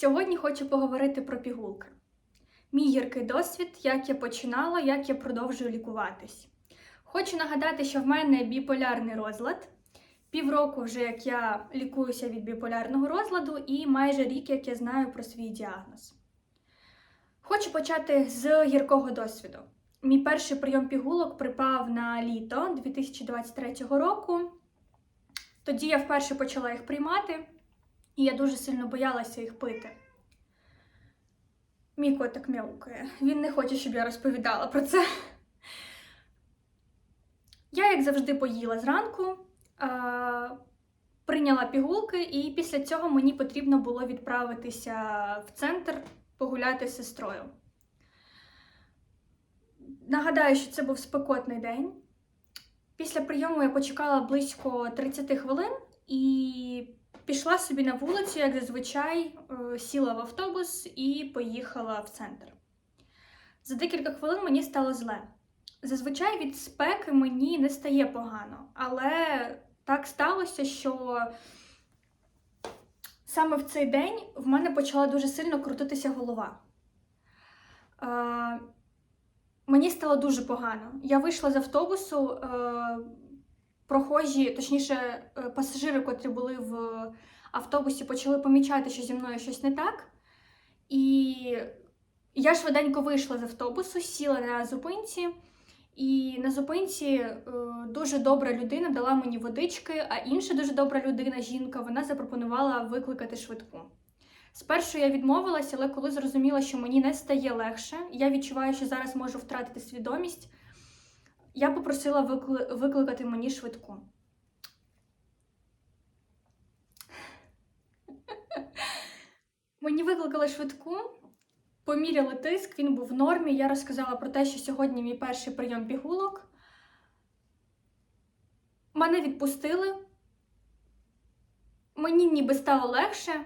Сьогодні хочу поговорити про пігулки. Мій гіркий досвід, як я починала, як я продовжую лікуватись. Хочу нагадати, що в мене біполярний розлад. Півроку вже як я лікуюся від біполярного розладу, і майже рік, як я знаю про свій діагноз. Хочу почати з гіркого досвіду. Мій перший прийом пігулок припав на літо 2023 року. Тоді я вперше почала їх приймати, і я дуже сильно боялася їх пити. Мій котик мяукає. Він не хоче, щоб я розповідала про це. Я, як завжди, поїла зранку, прийняла пігулки, і після цього мені потрібно було відправитися в центр погуляти з сестрою. Нагадаю, що це був спекотний день. Після прийому я почекала близько 30 хвилин і пішла собі на вулицю, як зазвичай, е, сіла в автобус і поїхала в центр. За декілька хвилин мені стало зле. Зазвичай від спеки мені не стає погано, але так сталося, що саме в цей день в мене почала дуже сильно крутитися голова. Е, Мені стало дуже погано. Я вийшла з автобусу, е, прохожі, точніше, е, пасажири, котрі були в автобусі, почали помічати, що зі мною щось не так. І я швиденько вийшла з автобусу, сіла на зупинці, і на зупинці е, дуже добра людина дала мені водички, а інша дуже добра людина, жінка, вона запропонувала викликати швидку. Спершу я відмовилася, але коли зрозуміла, що мені не стає легше, я відчуваю, що зараз можу втратити свідомість. Я попросила викли... викликати мені швидку. Мені викликали швидку, поміряли тиск, він був в нормі. Я розказала про те, що сьогодні мій перший прийом пігулок. Мене відпустили. Мені ніби стало легше.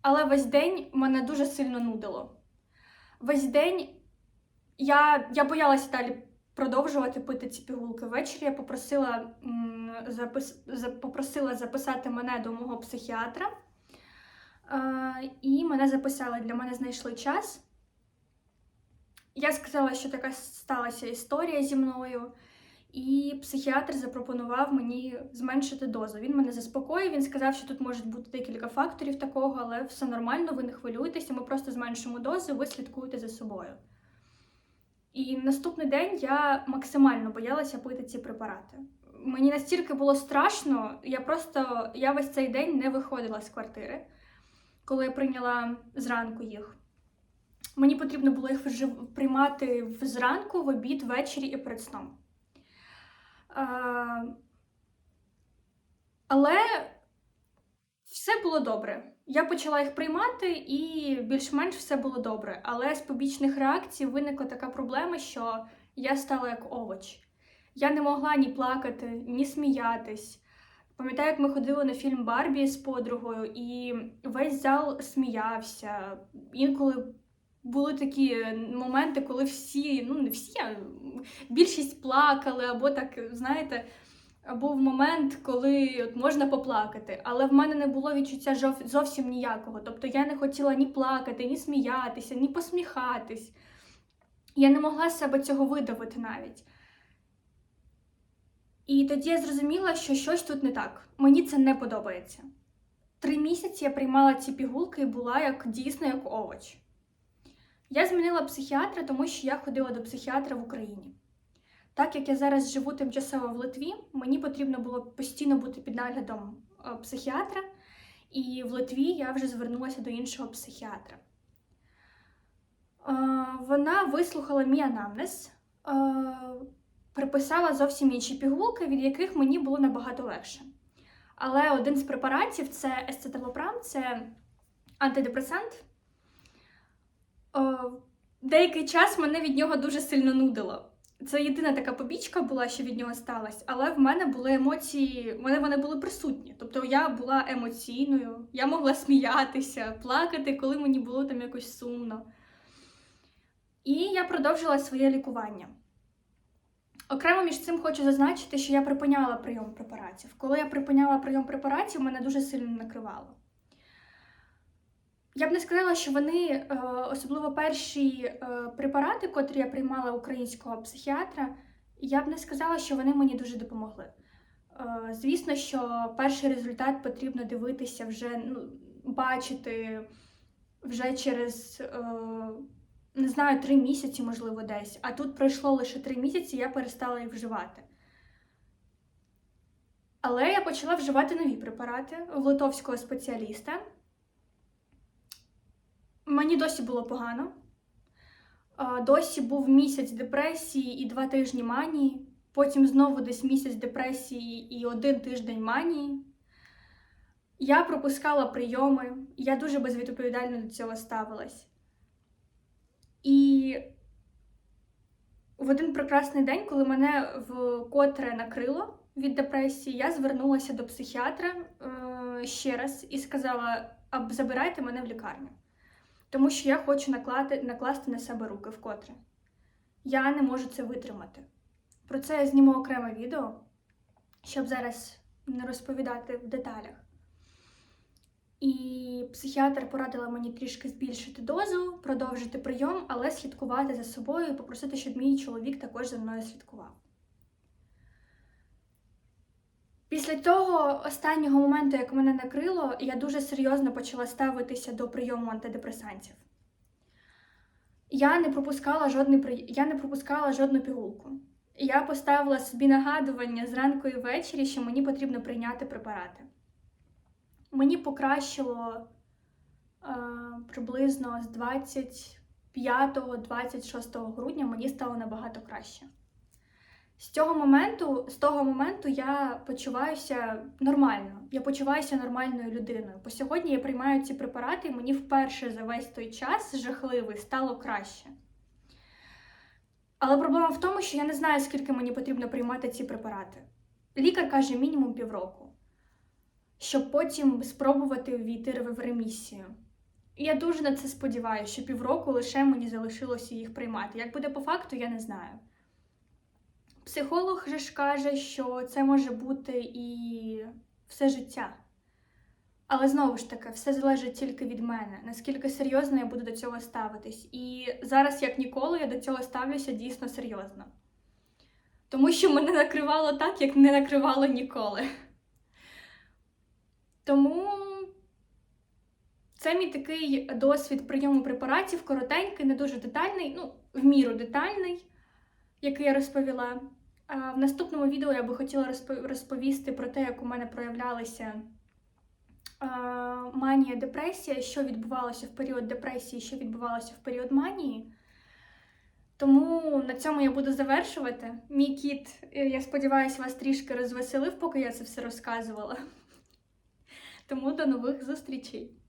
Але весь день мене дуже сильно нудило. Весь день я я боялася далі продовжувати пити ці пігулки. Ввечері я попросила запис, попросила записати мене до мого психіатра, е, і мене записали. Для мене знайшли час. Я сказала, що така сталася історія зі мною. І психіатр запропонував мені зменшити дозу. Він мене заспокоїв. Він сказав, що тут можуть бути декілька факторів такого, але все нормально, ви не хвилюєтеся, ми просто зменшимо дозу, ви слідкуєте за собою. І наступний день я максимально боялася пити ці препарати. Мені настільки було страшно, я просто я весь цей день не виходила з квартири, коли я прийняла зранку їх. Мені потрібно було їх приймати зранку, в обід, ввечері і перед сном. Але все було добре. Я почала їх приймати, і більш-менш все було добре. Але з побічних реакцій виникла така проблема, що я стала як овоч. Я не могла ні плакати, ні сміятись. Пам'ятаю, як ми ходили на фільм Барбі з подругою, і весь зал сміявся. Інколи були такі моменти, коли всі, ну не всі, а більшість плакали, або так, знаєте, був момент, коли от можна поплакати, але в мене не було відчуття зовсім ніякого. Тобто я не хотіла ні плакати, ні сміятися, ні посміхатись. Я не могла себе цього видавити навіть. І тоді я зрозуміла, що щось тут не так. Мені це не подобається. Три місяці я приймала ці пігулки і була як дійсно як овоч. Я змінила психіатра, тому що я ходила до психіатра в Україні. Так як я зараз живу тимчасово в Литві, мені потрібно було постійно бути під наглядом е, психіатра, і в Литві я вже звернулася до іншого психіатра. Е, вона вислухала мій анамнез, е, приписала зовсім інші пігулки, від яких мені було набагато легше. Але один з препаратів це есцеталопрам, це антидепресант. Деякий час мене від нього дуже сильно нудило. Це єдина така побічка була, що від нього сталася, але в мене були емоції, в мене вони були присутні. Тобто я була емоційною, я могла сміятися, плакати, коли мені було там якось сумно. І я продовжила своє лікування. Окремо між цим хочу зазначити, що я припиняла прийом препаратів. Коли я припиняла прийом препаратів, мене дуже сильно накривало. Я б не сказала, що вони, е, особливо перші е, препарати, котрі я приймала українського психіатра, я б не сказала, що вони мені дуже допомогли. Е, Звісно, що перший результат потрібно дивитися вже, ну, бачити вже через, не знаю, три місяці, можливо, десь. А тут пройшло лише три місяці, я перестала їх вживати. Але я почала вживати нові препарати в литовського спеціаліста. Мені досі було погано. Досі був місяць депресії і два тижні манії. Потім знову десь місяць депресії і один тиждень манії. Я пропускала прийоми, я дуже безвідповідально до цього ставилась. І в один прекрасний день, коли мене вкотре накрило від депресії, я звернулася до психіатра е, ще раз і сказала: забирайте мене в лікарню. Тому що я хочу наклати, накласти на себе руки вкотре. Я не можу це витримати. Про це я зніму окреме відео, щоб зараз не розповідати в деталях. І психіатр порадила мені трішки збільшити дозу, продовжити прийом, але слідкувати за собою і попросити, щоб мій чоловік також за мною слідкував. Після того останнього моменту, як мене накрило, я дуже серйозно почала ставитися до прийому антидепресантів. Я не пропускала жодний при... я не пропускала жодну пігулку. Я поставила собі нагадування зранку і ввечері, що мені потрібно прийняти препарати. Мені покращило е, приблизно з 25-26 грудня мені стало набагато краще. З цього моменту, з того моменту я почуваюся нормально. Я почуваюся нормальною людиною. По сьогодні я приймаю ці препарати, і мені вперше за весь той час жахливий стало краще. Але проблема в тому, що я не знаю, скільки мені потрібно приймати ці препарати. Лікар каже мінімум півроку, щоб потім спробувати ввійти в ремісію. І я дуже на це сподіваюся, що півроку лише мені залишилося їх приймати. Як буде по факту, я не знаю. Психолог же ж каже, що це може бути і все життя. Але знову ж таки, все залежить тільки від мене, наскільки серйозно я буду до цього ставитись. І зараз, як ніколи, я до цього ставлюся дійсно серйозно. Тому що мене накривало так, як не накривало ніколи. Тому це мій такий досвід прийому препаратів, коротенький, не дуже детальний, ну, в міру детальний, який я розповіла. В наступному відео я би хотіла розповісти про те, як у мене проявлялися манія, депресія, що відбувалося в період депресії, що відбувалося в період манії. Тому на цьому я буду завершувати. Мій кіт, я сподіваюся, вас трішки розвеселив, поки я це все розказувала. Тому до нових зустрічей!